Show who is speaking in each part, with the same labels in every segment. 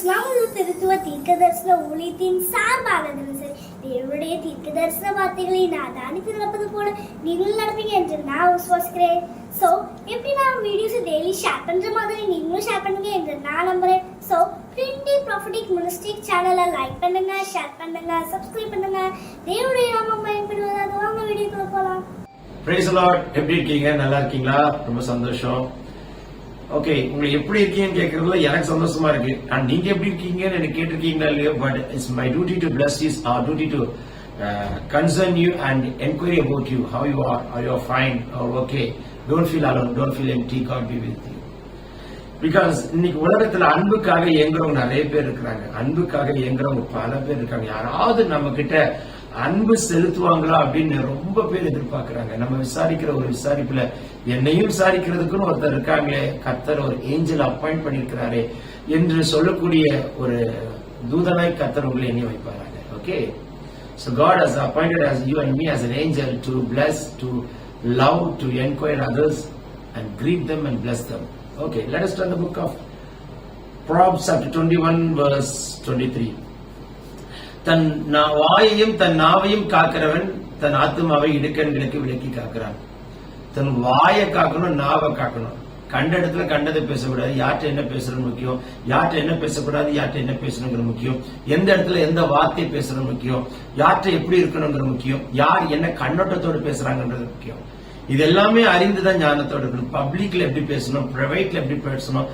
Speaker 1: இஸ்லாமிய திருத்துவ தீர்க்க தரிசன ஊழியத்தின் சார்பாக சரி. தேவனுடைய தீர்க்க தரிசன வார்த்தைகளை நான் தானித்து நடப்பது போல நீங்களும் நடப்பீங்க என்று நான் விசுவாசிக்கிறேன். ஸோ எப்படி நான் வீடியோஸை டெய்லி ஷேர் பண்ணுற மாதிரி நீங்களும் ஷேர் பண்ணுங்க என்று நான் நம்புறேன். ஸோ பிரிண்டி ப்ராஃபிட்டிக் மினிஸ்டிக் சேனலை லைக் பண்ணுங்க ஷேர் பண்ணுங்க சப்ஸ்கிரைப் பண்ணுங்க. தேவனுடைய நாமம் பயன்படுவதாக வாங்க வீடியோக்குள்ள போகலாம்
Speaker 2: பிரைஸ் லார்ட் எப்படி இருக்கீங்க? நல்லா இருக்கீங்களா? ரொம்ப சந்தோஷம். ஓகே உங்களுக்கு எப்படி இருக்கீங்கன்னு கேட்கறதுல எனக்கு சந்தோஷமா இருக்கு. அண்ட் நீங்க எப்படி இருக்கீங்கன்னு எனக்கு கேட்டிருக்கீங்களா இல்லையோ but it's my duty to bless is our duty to concern you and enquiry about you how you are are you fine okay don't feel alone don't feel empty God be with you because இன்னைக்கு உலகத்துல அன்புக்காக இயங்குறவங்க நிறைய பேர் இருக்கிறாங்க. அன்புக்காக இயங்குறவங்க பல பேர் இருக்காங்க. யாராவது நம்ம கிட்ட அன்பு செலுத்துவாங்களா அப்படின்னு ரொம்ப பேர் எதிர்பார்க்கிறாங்க நம்ம விசாரிக்கிற ஒரு விசாரிப்புல என்னையும் விசாரிக்கிறதுக்குன்னு ஒருத்தர் இருக்காங்களே கத்தர் ஒரு ஏஞ்சல் அப்பாயிண்ட் பண்ணிருக்கிறாரே என்று சொல்லக்கூடிய ஒரு தூதனாய் கத்தர் உங்களை எண்ணி வைப்பாராங்க okay So God has appointed as you and me as an angel to bless, to love, to enquire others and greet them and bless them. Okay, let us turn the book of Proverbs chapter 21 verse 23. தன் வாயையும் தன் நாவையும் காக்கிறவன் தன் ஆத்துமாவை இடுக்கண்களுக்கு விலக்கி காக்கிறான். தன் வாயை காக்கணும் நாவை காக்கணும். கண்ட இடத்துல கண்டதை பேசக்கூடாது. யார்கிட்ட என்ன பேசுறது முக்கியம்? யார்கிட்ட என்ன பேசக்கூடாது? யார்கிட்ட என்ன பேசணுங்கிற முக்கியம். எந்த இடத்துல எந்த வார்த்தை பேசுறது முக்கியம்? யார்கிட்ட எப்படி இருக்கணுங்கிற முக்கியம்? யார் என்ன கண்ணோட்டத்தோடு பேசுறாங்கன்றது முக்கியம். இது எல்லாமே அறிந்துதான் ஞானத்தோட இருக்கணும் பப்ளிக்ல எப்படி பேசணும்? பிரைவேட்ல எப்படி பேசணும்?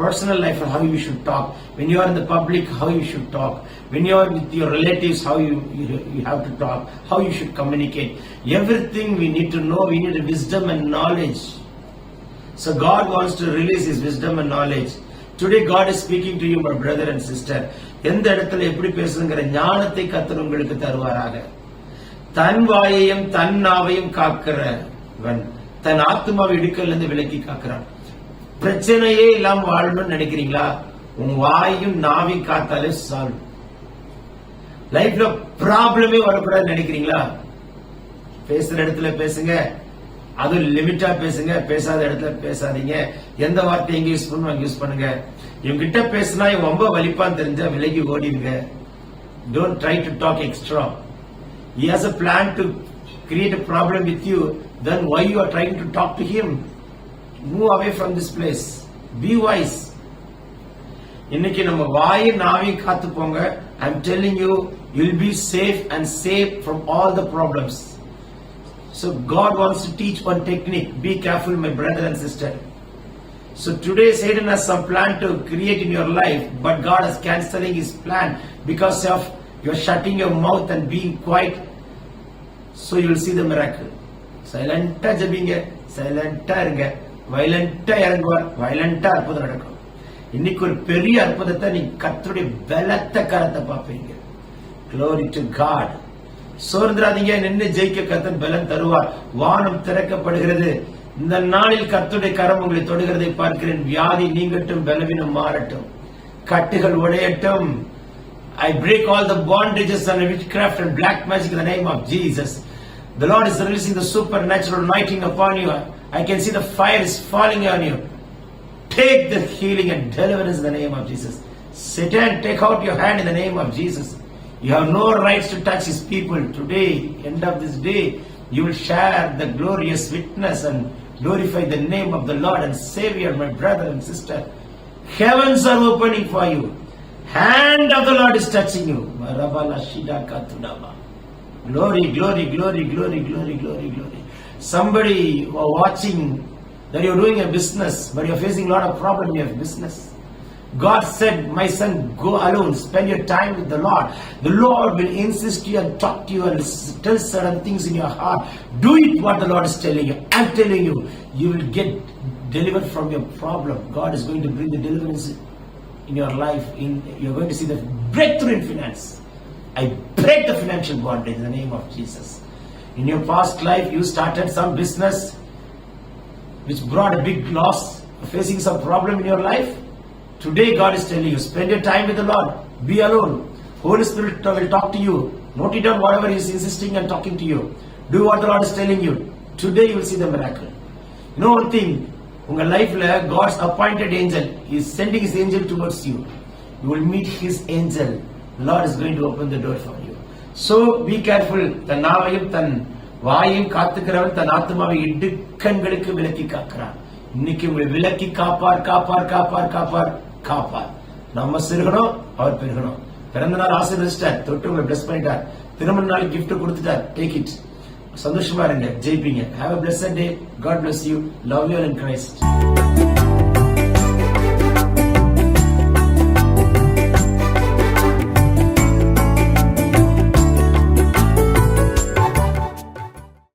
Speaker 2: Personal life how you should talk when you are in the public how you should talk when you are with your relatives how you, you you have to talk how you should communicate everything we need to know we need wisdom and knowledge so god wants to release his wisdom and knowledge today god is speaking to you my brother and sister எந்த இடத்துல எப்படி பேசுங்கிற ஞானத்தை கத்தர் உங்களுக்கு தருவாராக தன் வாயையும் தன் நாவையும் காக்கிறவன் தன் ஆத்மாவை இடுக்கல்ல இருந்து விலக்கி காக்கிறான் பிரச்சனையே இல்லாம வாழணும்னு நினைக்கிறீங்களா? உங்க வாயும் நாவி காத்தாலே சால்வ் லைஃப்ல ப்ராப்ளமே வரக்கூடாதுன்னு நினைக்கிறீங்களா? பேசுற இடத்துல பேசுங்க. அதுவும் லிமிட்டா பேசுங்க. பேசாத இடத்துல பேசாதீங்க. எந்த வார்த்தை எங்க யூஸ் பண்ணுவோம் யூஸ் பண்ணுங்க. இவங்க கிட்ட பேசினா இவன் ரொம்ப வலிப்பான்னு தெரிஞ்சா விலகி ஓடிடுங்க. Don't try to talk extra he has a plan to create a problem with you then why you are trying to talk to him move away from this place be wise இன்னைக்கு நம்ம வாயை நாவையும் காத்து போங்க I am telling you will be safe and safe from all the problems So God wants to teach one technique. Be careful, my brother and sister. So today Satan has some plan to create in your life, but God is cancelling his plan because of you're shutting your mouth and being quiet. So you will see the miracle. சைலண்டா ஜபிங்க சைலண்டா இருங்க வயலண்டா இறங்குவார். வயலண்டா அற்புதம் நடக்கும். இன்னைக்கு ஒரு பெரிய அற்புதத்தை நீ கத்தருடைய பலத்த கரத்தை பார்ப்பீங்க. க்ளோரி டு காட் சோர்ந்திராதீங்க நின்று ஜெயிக்க கத்தன் பலன் தருவார். வானம் திறக்கப்படுகிறது. இந்த நாளில் கத்துடைய கரம் உங்களை தொடுகிறதை பார்க்கிறேன். வியாதி நீங்கட்டும் பலவீனம் மாறட்டும். கட்டுகள் உடையட்டும். I break all the bandages and witchcraft and black magic the name of Jesus The Lord is releasing the supernatural anointing upon you. I can see the fire is falling on you. Take the healing and deliverance in the name of Jesus. Satan, take out your hand in the name of Jesus. You have no rights to touch his people. Today, end of this day, you will share the glorious witness and glorify the name of the Lord and Savior, my brother and sister. Heavens are opening for you. Hand of the Lord is touching you. Glory, glory, glory, glory, glory, glory, glory. Somebody watching that you're doing a business, but you're facing a lot of problem in your business. God said, My son, go alone, spend your time with the Lord. The Lord will insist you and talk to you and tell certain things in your heart. Do it what the Lord is telling you. I'm telling you, you will get delivered from your problem. God is going to bring the deliverance in your life. In You're going to see the breakthrough in finance. I break the financial bondage in the name of Jesus. In your past life, you started some business which brought a big loss, facing some problem in your life. Today, God is telling you, spend your time with the Lord. Be alone. Holy Spirit will talk to you. Note it down whatever He is insisting and talking to you. Do what the Lord is telling you. Today, you will see the miracle. You know one thing, உங்க லைஃப்ல God's appointed angel is sending his angel towards you you will meet his angel Lord is going to open the door for you So be careful தன் நாவையும் தன் வாயையும் காத்துக்கிறவன் தன் ஆத்மாவை இடுக்கண்களுக்கு விலக்கி காக்கிறான். இன்னைக்கு உங்களை விலக்கி காப்பார் காப்பார் காப்பார் காப்பார் காப்பார். நம்ம சிறுகணும் அவர் பெருகணும் பிறந்த நாள் ஆசீர்வதிச்சிட்டார் தொட்டு உங்களை பிளஸ் பண்ணிட்டார். திருமண நாள் கிஃப்ட் கொடுத்துட்டார். டேக் இட் சந்தோஷமா இருங்க. ஜெயிப்பீங்க. Have a bless day God bless you love you and Christ